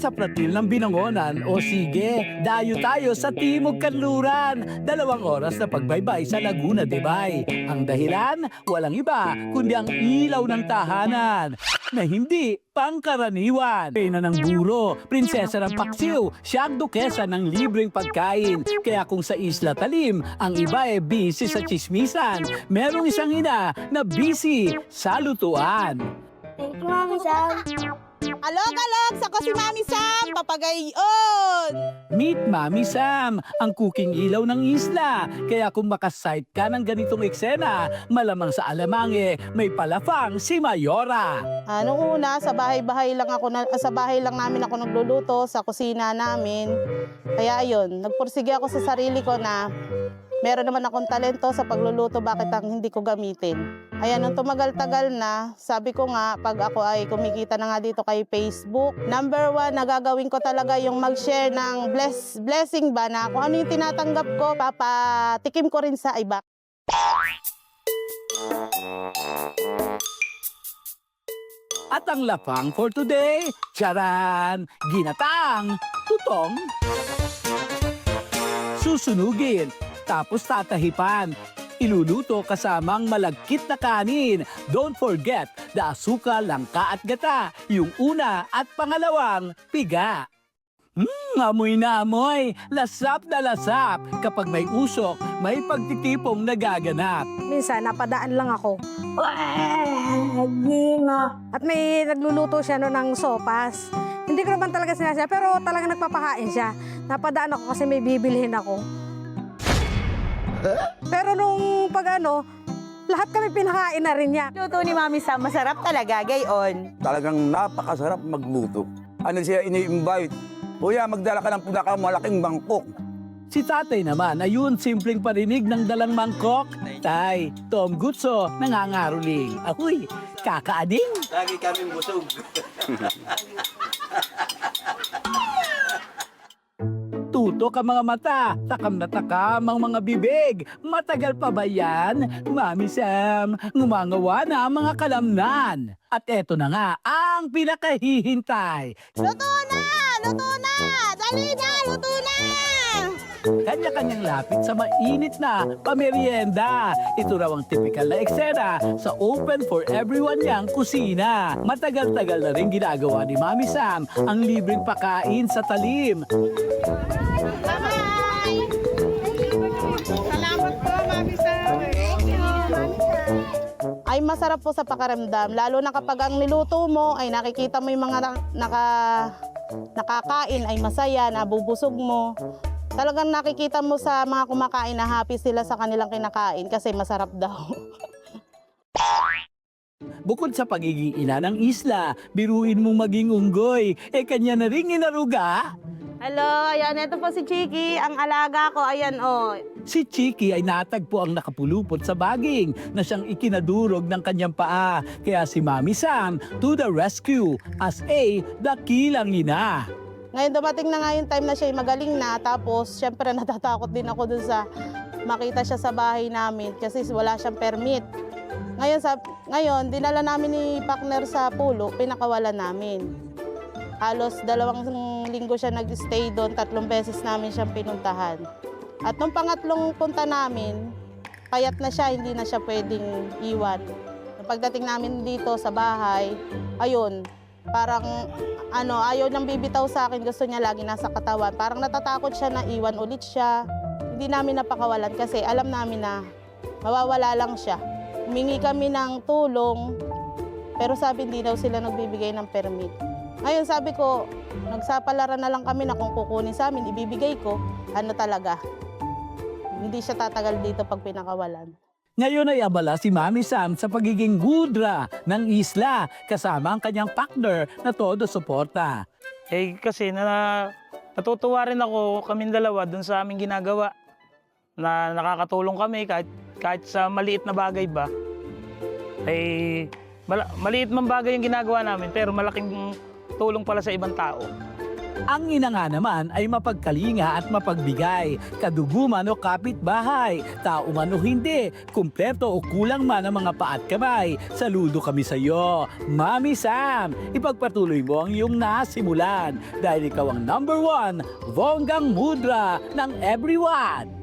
sa Pratil ng Binangonan o sige, dayo tayo sa Timog Kanluran. Dalawang oras na pagbaybay sa Laguna de Bay. Ang dahilan, walang iba kundi ang ilaw ng tahanan na hindi pangkaraniwan. Pena ng buro, prinsesa ng paksiw, siya ang dukesa ng libreng pagkain. Kaya kung sa Isla Talim, ang iba ay busy sa chismisan, merong isang ina na busy sa lutuan. Thank you, Mami Sam. Alog-alog! Sa ko si Mami Sam! Papagayon! Meet Mami Sam, ang cooking ilaw ng isla. Kaya kung makasight ka ng ganitong eksena, malamang sa alamange, may palafang si Mayora. Nung una, sa bahay-bahay lang ako na, sa bahay lang namin ako nagluluto sa kusina namin. Kaya ayun, nagpursige ako sa sarili ko na meron naman akong talento sa pagluluto, bakit ang hindi ko gamitin? Ayan, nung tumagal-tagal na, sabi ko nga, pag ako ay kumikita na nga dito kay Facebook, number one, nagagawin ko talaga yung mag-share ng bless, blessing ba na kung ano yung tinatanggap ko, papatikim ko rin sa iba. At ang lapang for today, charan, ginatang, tutong, susunugin, tapos tatahipan. Iluluto kasamang malagkit na kanin. Don't forget, the asukal, langka at gata. Yung una at pangalawang, piga. Mmm, amoy na amoy. Lasap na lasap. Kapag may usok, may pagtitipong nagaganap. Minsan, napadaan lang ako. At may nagluluto siya no ng sopas. Hindi ko naman talaga sinasya, pero talagang nagpapakain siya. Napadaan ako kasi may bibilhin ako. Pero nung pag ano, lahat kami pinakain na rin niya. Luto ni Mami Sam, masarap talaga, gayon. Talagang napakasarap magluto. Ano siya ini-invite? Kuya, magdala ka ng pinakamalaking bangkok. Si tatay naman, ayun, simpleng parinig ng dalang mangkok. Tay, Tom Gutso, nangangaruling. Ahoy, kakaading. Lagi kaming busog. Tutok ang mga mata, takam na takam ang mga bibig. Matagal pa ba yan? Mami Sam, ngumangawa na ang mga kalamnan. At eto na nga, ang pinakahihintay. Luto na! Luto na! Dali na! Luto na! Kanya-kanyang lapit sa mainit na pamerienda. Ito raw ang typical na eksena sa open for everyone niyang kusina. Matagal-tagal na rin ginagawa ni Mami Sam ang libreng pakain sa talim. Salamat po, Mami Sam! Ay masarap po sa pakaramdam, lalo na kapag ang niluto mo ay nakikita mo yung mga na- naka, nakakain ay masaya, nabubusog mo. Talagang nakikita mo sa mga kumakain na happy sila sa kanilang kinakain kasi masarap daw. Bukod sa pagiging ina ng isla, biruin mong maging unggoy. Eh kanya na rin inaruga. Hello, ayan, ito po si Chiki, ang alaga ko, ayan oh. Si Chiki ay natagpo ang nakapulupot sa baging na siyang ikinadurog ng kanyang paa. Kaya si Mami Sam to the rescue as a dakilang ina. Ngayon dumating na nga yung time na siya magaling na, tapos syempre natatakot din ako dun sa makita siya sa bahay namin kasi wala siyang permit. Ngayon, sa, ngayon dinala namin ni partner sa pulo, pinakawalan namin. Halos dalawang linggo siya nag-stay doon, tatlong beses namin siyang pinuntahan. At nung pangatlong punta namin, payat na siya, hindi na siya pwedeng iwan. Pagdating namin dito sa bahay, ayun, parang ano, ayaw nang bibitaw sa akin, gusto niya lagi nasa katawan. Parang natatakot siya na iwan ulit siya. Hindi namin napakawalan kasi alam namin na mawawala lang siya. Humingi kami ng tulong, pero sabi hindi daw sila nagbibigay ng permit. Ngayon sabi ko, nagsapalaran na lang kami na kung kukunin sa amin, ibibigay ko, ano talaga. Hindi siya tatagal dito pag pinakawalan. Ngayon ay abala si Mami Sam sa pagiging gudra ng isla kasama ang kanyang partner na todo suporta. Eh kasi na natutuwa rin ako kaming dalawa dun sa aming ginagawa na nakakatulong kami kahit kahit sa maliit na bagay ba. Eh mala- maliit man bagay yung ginagawa namin pero malaking tulong pala sa ibang tao. Ang ina nga naman ay mapagkalinga at mapagbigay, kaduguman o kapitbahay, tao man o hindi, kumpleto o kulang man ang mga paat kamay. Saludo kami sa iyo, Mami Sam. Ipagpatuloy mo ang iyong nasimulan dahil ikaw ang number one, bonggang mudra ng everyone.